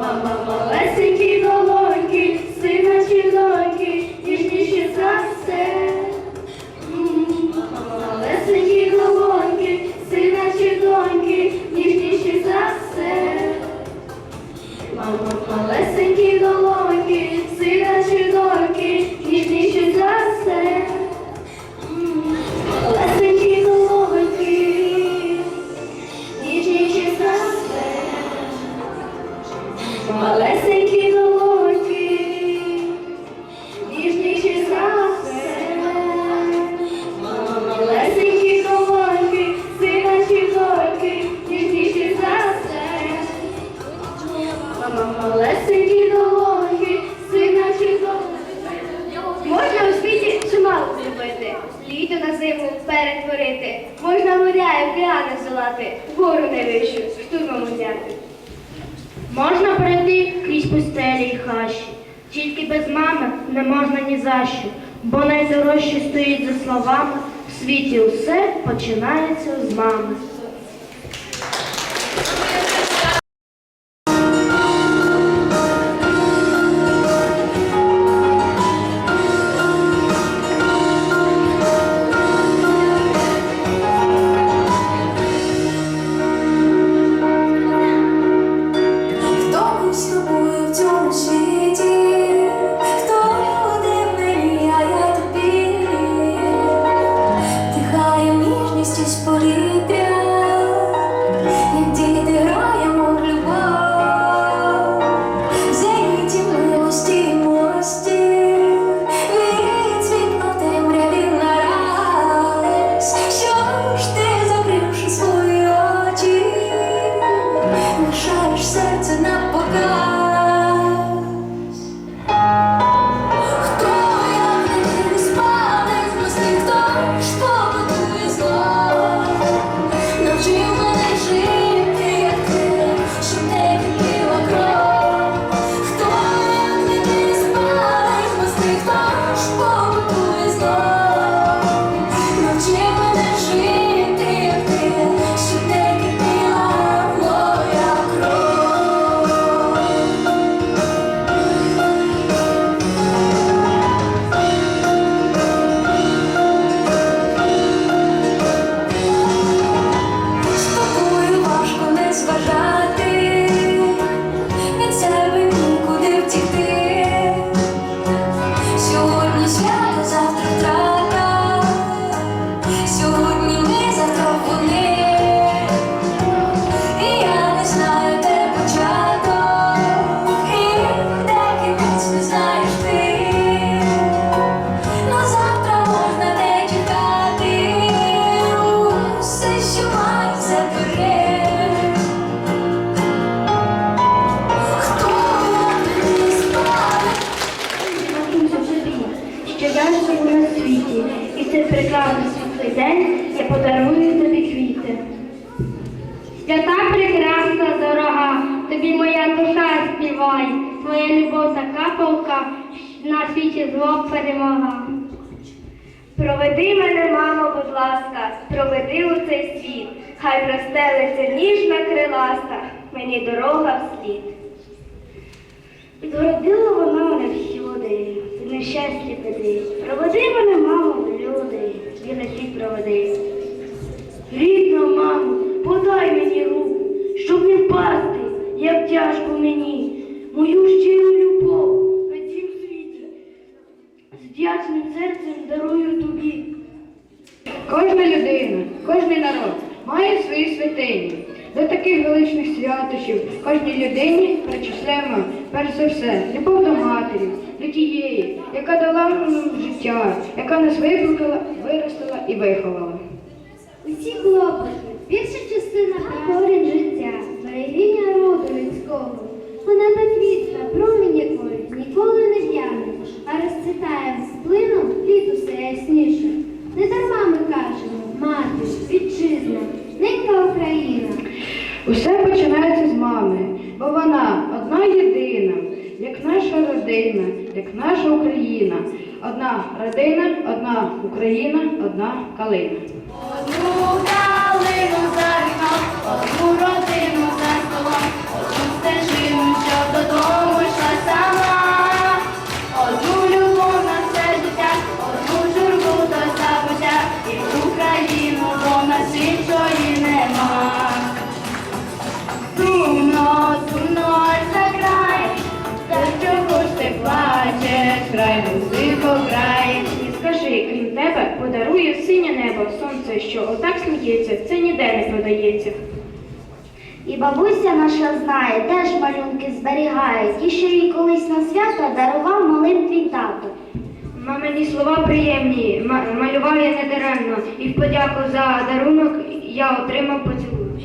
Мама, малесенькі можна ні за що, бо найдорожче стоїть за словами, в світі усе починається з мами. Свята прекрасна дорога, тобі моя душа співає, твоя любов така на світі зло перемога. Проведи мене, мамо, будь ласка, проведи у цей світ, хай простелиться ніжна криласта, мені дорога вслід. Відгородила вона мене всюди, в нещасті піди. Проведи мене, мамо, люди, білий світ проведи. Рідна мамо, подай мені руку, щоб не впасти, як тяжко мені, мою щиру любов на цім світі. З вдячним серцем дарую тобі. Кожна людина, кожний народ має свої святині. До таких величних святощів кожній людині причисляємо перш за все любов до матері, до тієї, яка дала нам життя, яка нас викликала, виростила і виховала. Усі клопоти, більша частина корінь життя, берегиня роду людського. Вона та квітка, промінь якої ніколи не в'яне, а розцвітає з плином літ усе ясніше. Не дарма ми кажемо, мати, вітчизна, ненька Україна. Усе починається з мами, бо вона одна єдина, як наша родина, як наша Україна. Одна родина, одна Україна, одна калина. お風呂での що отак сміється, це ніде не продається. І бабуся наша знає, теж малюнки зберігає. Ті, що їй колись на свята дарував малим твій тато. Мамині слова приємні, ма- малював я не даремно, і в подяку за дарунок я отримав поцілунок.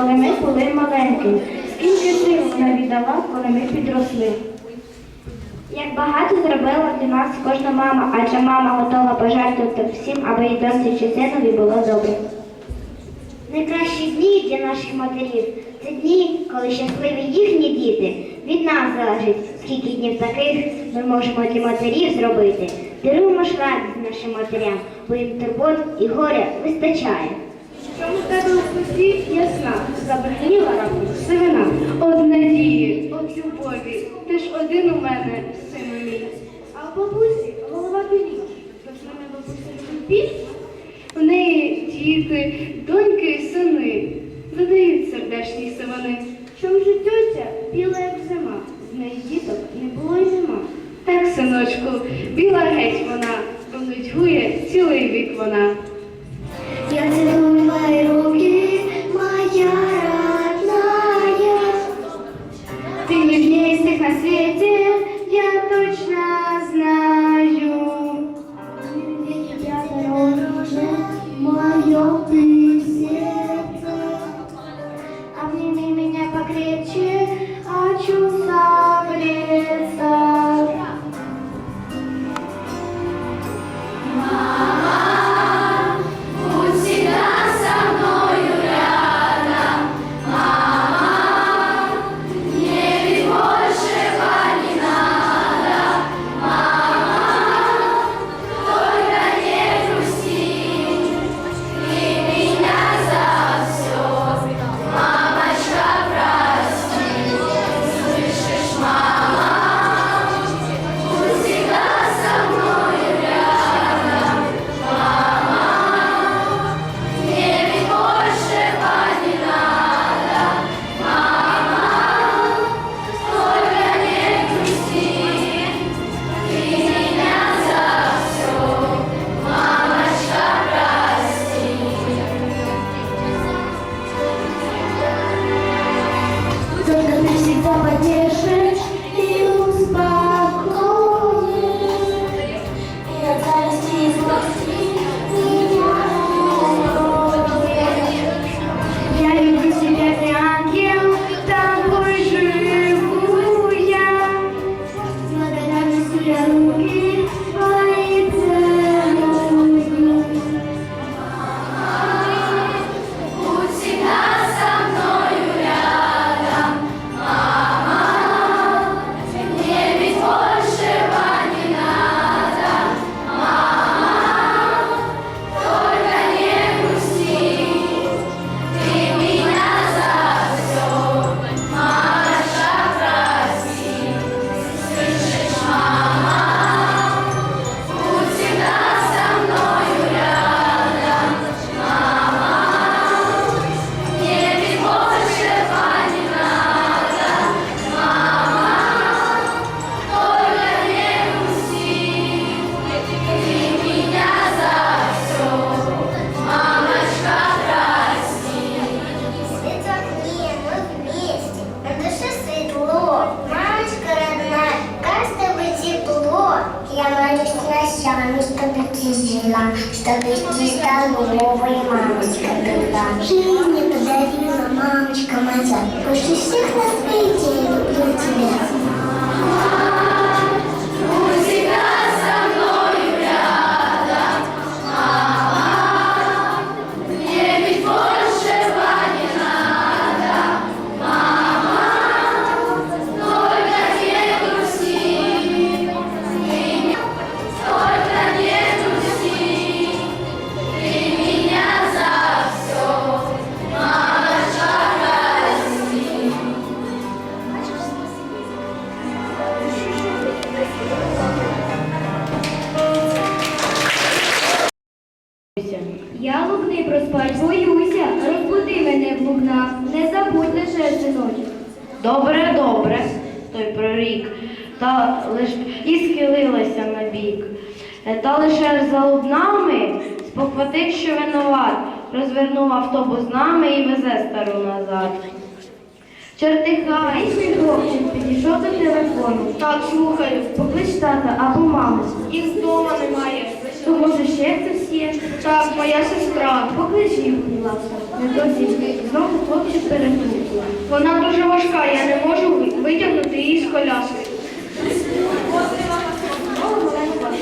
Коли ми були маленькими. Скільки сил вона віддала, коли ми підросли. Як багато зробила для нас кожна мама, адже мама готова пожертвувати всім, аби їй доньці чи синові було добре. Найкращі дні для наших матерів це дні, коли щасливі їхні діти. Від нас залежить, скільки днів таких ми можемо для матерів зробити. Даруємо ж радість нашим матерям, бо їм турбот і горя вистачає. Чому тебе у путі ясна, забрехніла раптом сивина. Од надії, од любові, ти ж один у мене, сину мій. А у бабусі голова біліша. Тож мене бабуся любить більше. В неї діти, доньки і сини. Додають сердечні сивини. тих, що винуват, розвернув автобус з нами і везе стару назад. Чертиха, мій хлопчик підійшов до телефону. Так, слухаю, поклич тата або маму. Їх вдома немає. То може ще хтось є? Так, моя сестра. Поклич їх, будь ласка. Не Недосі знову хлопчик переплутала. Вона дуже важка, я не можу витягнути її з коляски. Ось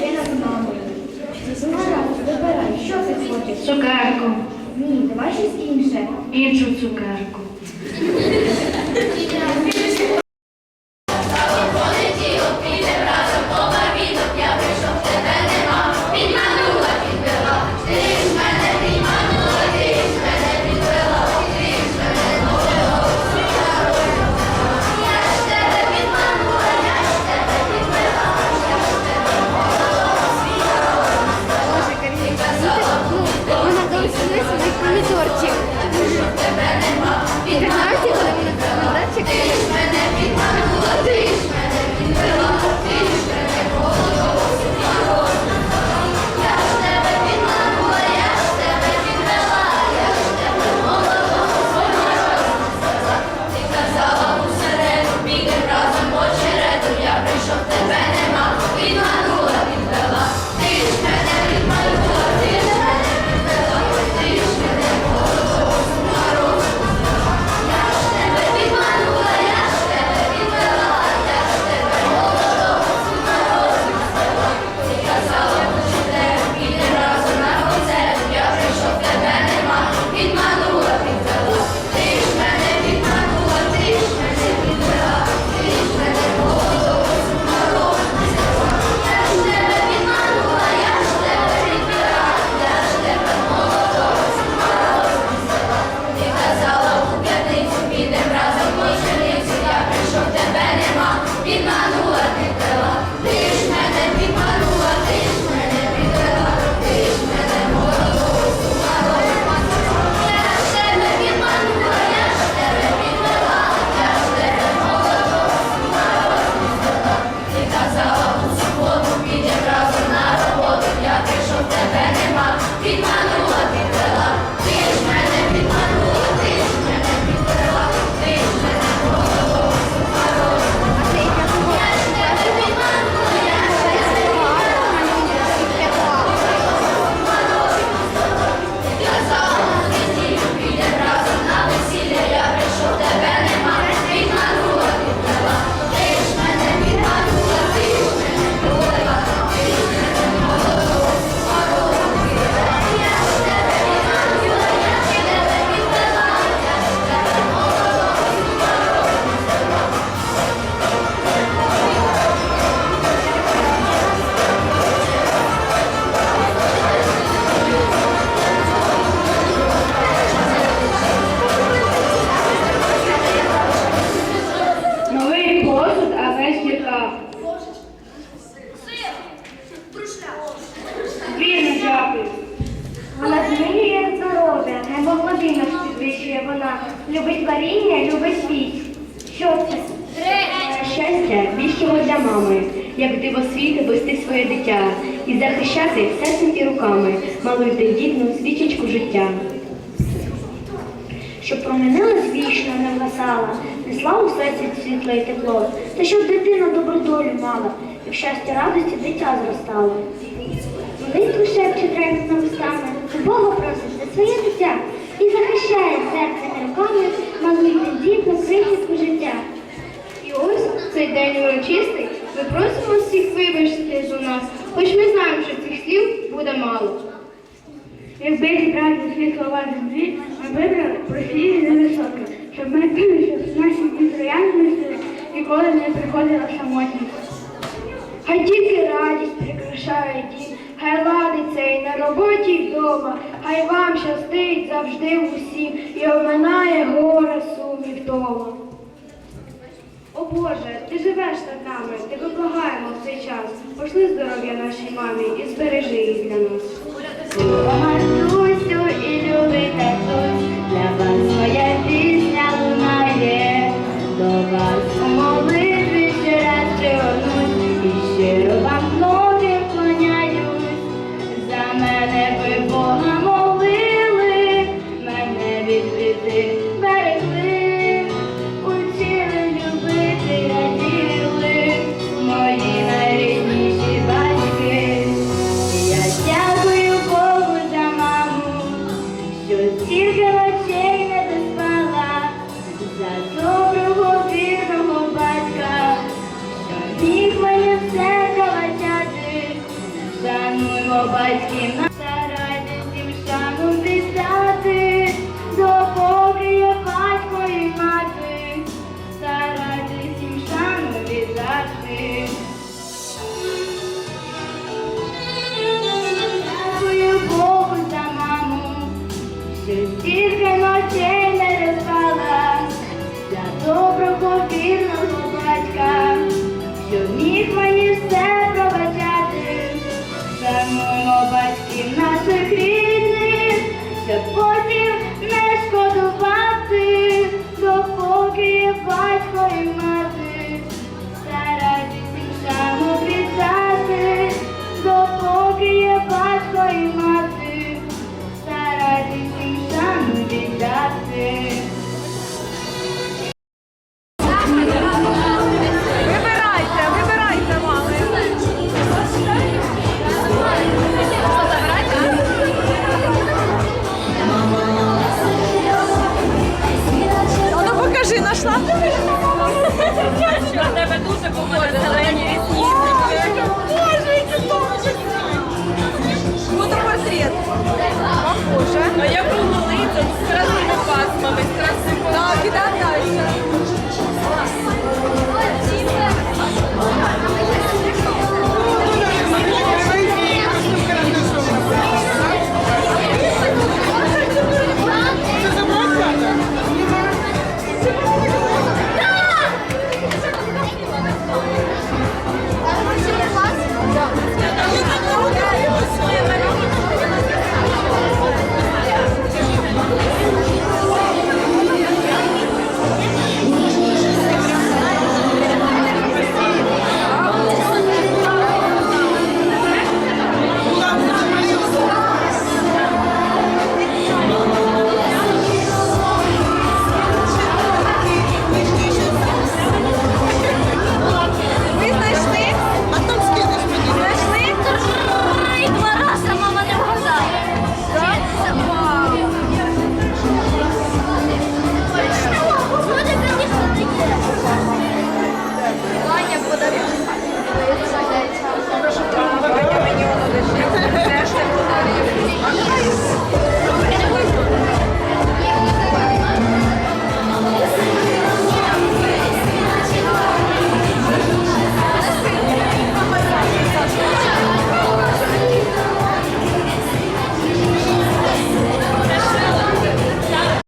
вона з мамою хочеш? Цукерку. Ні, давай щось інше. Іншу цукерку. Любить варіння, любить світ. Що це? Щастя більшого для мами, як диво світи вести своє дитя і захищати серцем і руками малу й тендітну свічечку життя. Щоб промінилась вічно, не вгасала, несла у серці світло і тепло, та щоб дитина добру долю мала, і в щастя радості дитя зростало. Молитву шепче трепетно устами, Бога просить за своє дитя і захищає серцем і руками малу й тендітну крихітку життя. І ось цей день урочистий ми просимо всіх вибачити за нас, хоч ми знаємо, що цих слів буде мало. Якби зібрати всі слова землі, ми вибрали профілі невисокі, щоб ми щоб наші дітроянські ніколи не приходила самотність. Хай тільки радість прикрашає дім, хай ладиться і на роботі і вдома, хай вам щастить завжди усім і оминає горе сум вдома. О Боже, ти живеш над нами, тебе благаємо в цей час. Пошли здоров'я нашій мамі і збережи її для нас. Матусю і любий татусь, для вас